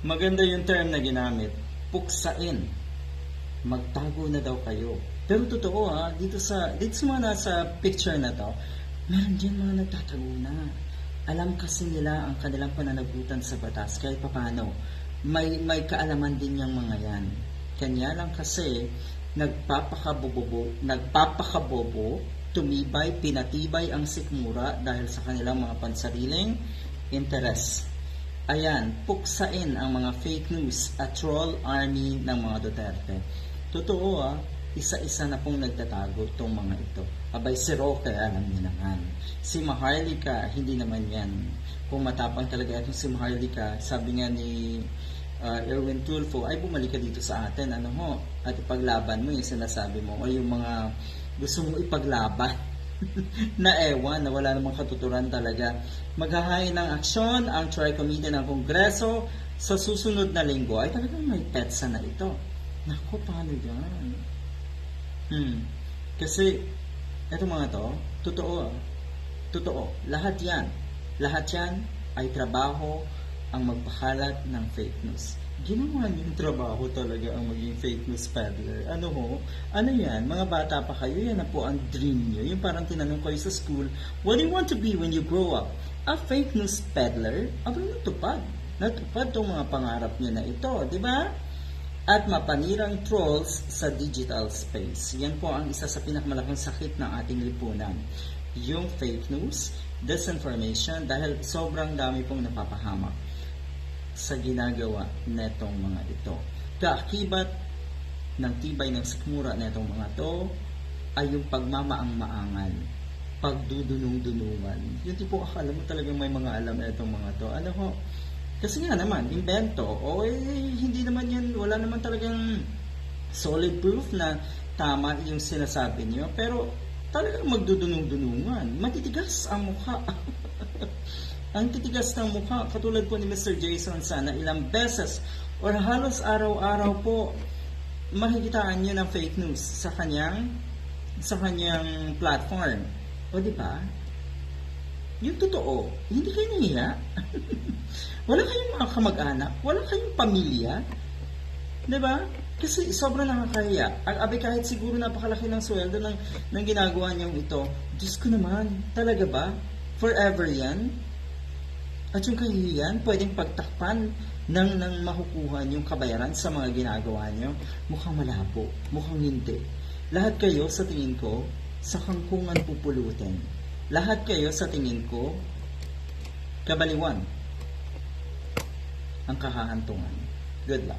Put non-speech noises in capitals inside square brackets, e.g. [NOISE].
Maganda yung term na ginamit, puksain. Magtago na daw kayo. Pero totoo ha, dito sa, dito sa mga nasa picture na to, meron dyan mga nagtatago na. Alam kasi nila ang kanilang pananagutan sa batas kahit papano. May, may kaalaman din yung mga yan. Kanya lang kasi, nagpapakabobo, nagpapakabobo, tumibay, pinatibay ang sikmura dahil sa kanilang mga pansariling interes. Ayan, puksain ang mga fake news at troll army ng mga Duterte. Totoo ah, isa-isa na pong nagtatago itong mga ito. Abay, si Roque, alam niyo naman. Si Maharlika, hindi naman yan. Kung matapang talaga itong si Maharlika, sabi nga ni uh, Erwin Tulfo, ay bumalik ka dito sa atin, ano ho, at ipaglaban mo yung sinasabi mo, o yung mga gusto mo ipaglaban [LAUGHS] na ewan, na wala namang katuturan talaga. Maghahain ng aksyon ang Tri-Committee ng Kongreso sa susunod na linggo ay talagang may petsa na ito. Naku, paano yan? Hmm. Kasi, eto mga to, totoo. ah. Totoo. Lahat yan. Lahat yan ay trabaho ang magpakalat ng fake news. Ginawa niyo yung trabaho talaga ang maging fake news peddler. Ano ho? Ano yan? Mga bata pa kayo, yan na po ang dream niyo. Yung parang tinanong kayo sa school, what do you want to be when you grow up? A fake news peddler? Aba, natupad. Natupad tong mga pangarap niyo na ito, di ba? At mapanirang trolls sa digital space. Yan po ang isa sa pinakamalaking sakit ng ating lipunan. Yung fake news, disinformation, dahil sobrang dami pong napapahamak sa ginagawa netong mga ito. Kaakibat ng tibay ng sikmura netong mga to ay yung pagmamaang-maangan, pagdudunong-dunungan. Yung tipo akala mo talagang may mga alam netong mga to. Ano ho? Kasi nga naman, invento, o eh, hindi naman yan, wala naman talagang solid proof na tama yung sinasabi niyo. Pero talagang magdudunong-dunungan. Matitigas ang mukha. [LAUGHS] ang titigas ng mukha, katulad po ni Mr. Jason sana, ilang beses or halos araw-araw po makikitaan niyo ng fake news sa kanyang sa kanyang platform. O di ba? Yung totoo, hindi kayo nahiya. [LAUGHS] wala kayong mga kamag-anak, wala kayong pamilya. Di ba? Kasi sobrang nakakahiya. Ang abi kahit siguro napakalaki ng sweldo ng, ng ginagawa niyong ito, Diyos ko naman, talaga ba? Forever yan? At yung kahihiyan, pwedeng pagtakpan ng, ng makukuha yung kabayaran sa mga ginagawa niyo. Mukhang malabo, mukhang hindi. Lahat kayo sa tingin ko, sa kangkungan pupulutin. Lahat kayo sa tingin ko, kabaliwan ang kahahantungan. Good luck.